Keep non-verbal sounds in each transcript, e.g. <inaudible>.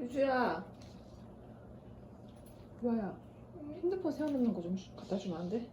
유주야. 뭐야? 핸드폰 세워놓는 거 좀 갖다 주면 안 돼?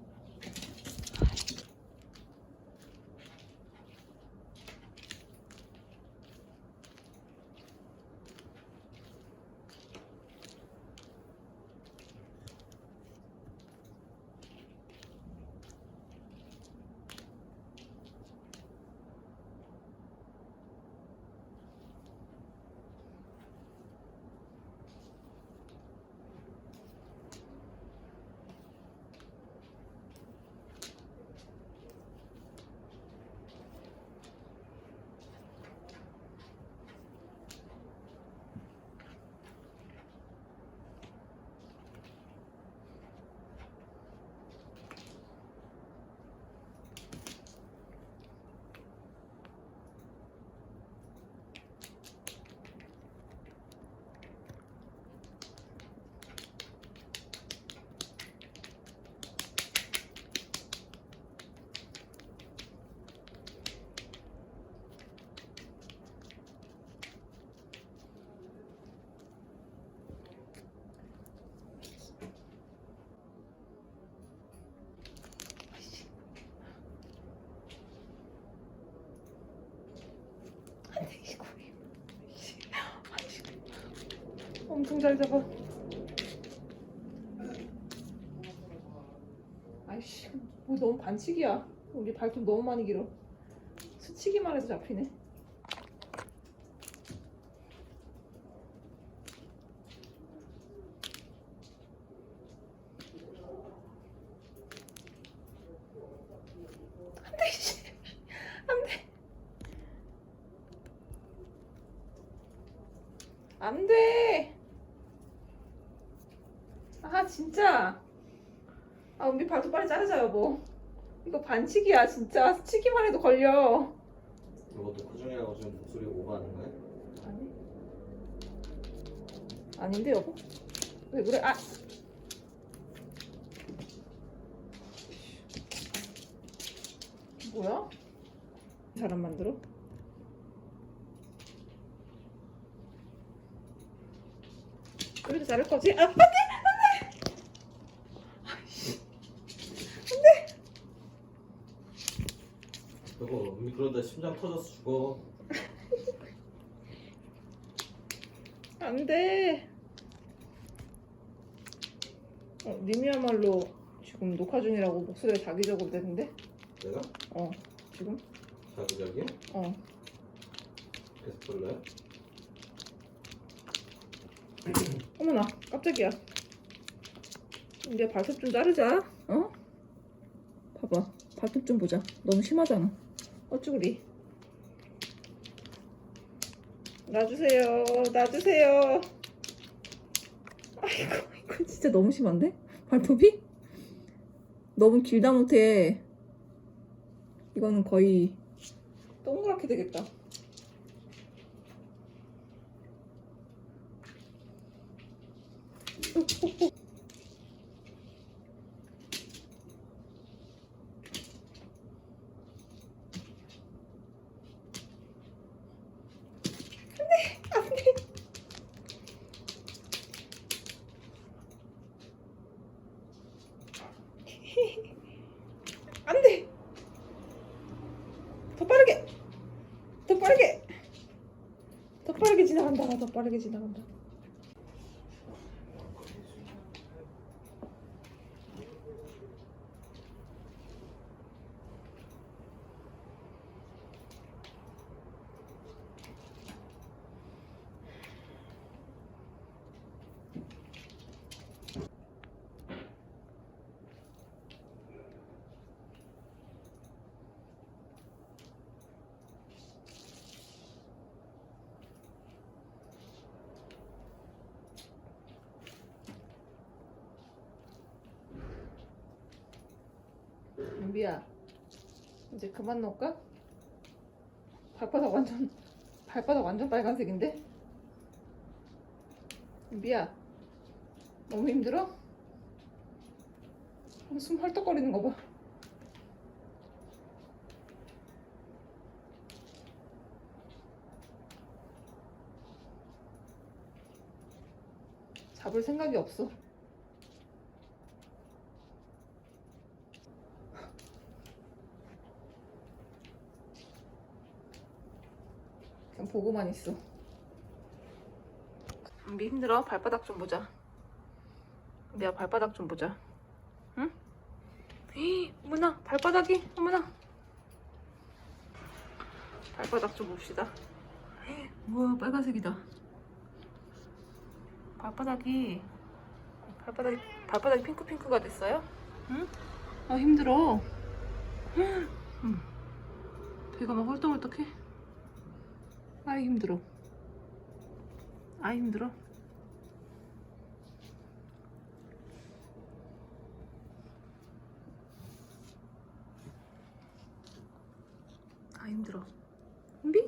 엄청 잘 잡아. 아이씨, 뭐 너무 반칙이야. 우리 발톱 너무 많이 길어. 스치기만 해도 잡히네. 안 돼. 아 진짜. 아 우리 발톱 빨리 자르자 여보. 이거 반칙이야 진짜. 스치기만 해도 걸려. 이것도 그중이라고 지금 목소리 오버하는 거야? 아니. 아닌데 여보. 왜 그래? 아. 뭐야? 사람 만들어? 그래도 자를 거지? 아, 안 돼! 여보 은미 그러다 심장 터져서 죽어 <laughs> 안 돼. 어, 님이야말로 지금 녹화 중이라고 목소리가 자기적으로 되는데? 내가? 어, 지금? 자기자기? 어. 계속 불러요? <clears throat> 어머나, 깜짝이야. 이제 발톱 좀 자르자. 어? 봐봐, 발톱 좀 보자. 너무 심하잖아. 어쭈구리. 놔주세요, 놔주세요. 아이고, 이거 진짜 너무 심한데? 발톱이? 너무 길다 못해. 이거는 거의 동그랗게 되겠다. 안 돼. <laughs> 안 돼. 더 빠르게. 더 빠르게. 더 빠르게 지나간다. 더 빠르게 지나간다. 은비야 이제 그만 넣을까? 발바닥 완전 발바닥 완전 빨간색인데? 은비야 너무 힘들어? 숨 헐떡거리는 거 봐. 잡을 생각이 없어. 그냥 보고만 있어. 은비 힘들어? 발바닥 좀 보자. 은비야 발바닥 좀 보자. 응? 에이, 어머나 발바닥이 어머나. 발바닥 좀 봅시다. 뭐야 빨간색이다. 발바닥이 발바닥이 발바닥이 핑크 핑크가 됐어요? 응? 아 힘들어. 응. 배가 막 헐떡헐떡해. 아이 힘들어. 아 힘들어. 아 힘들어. 은비?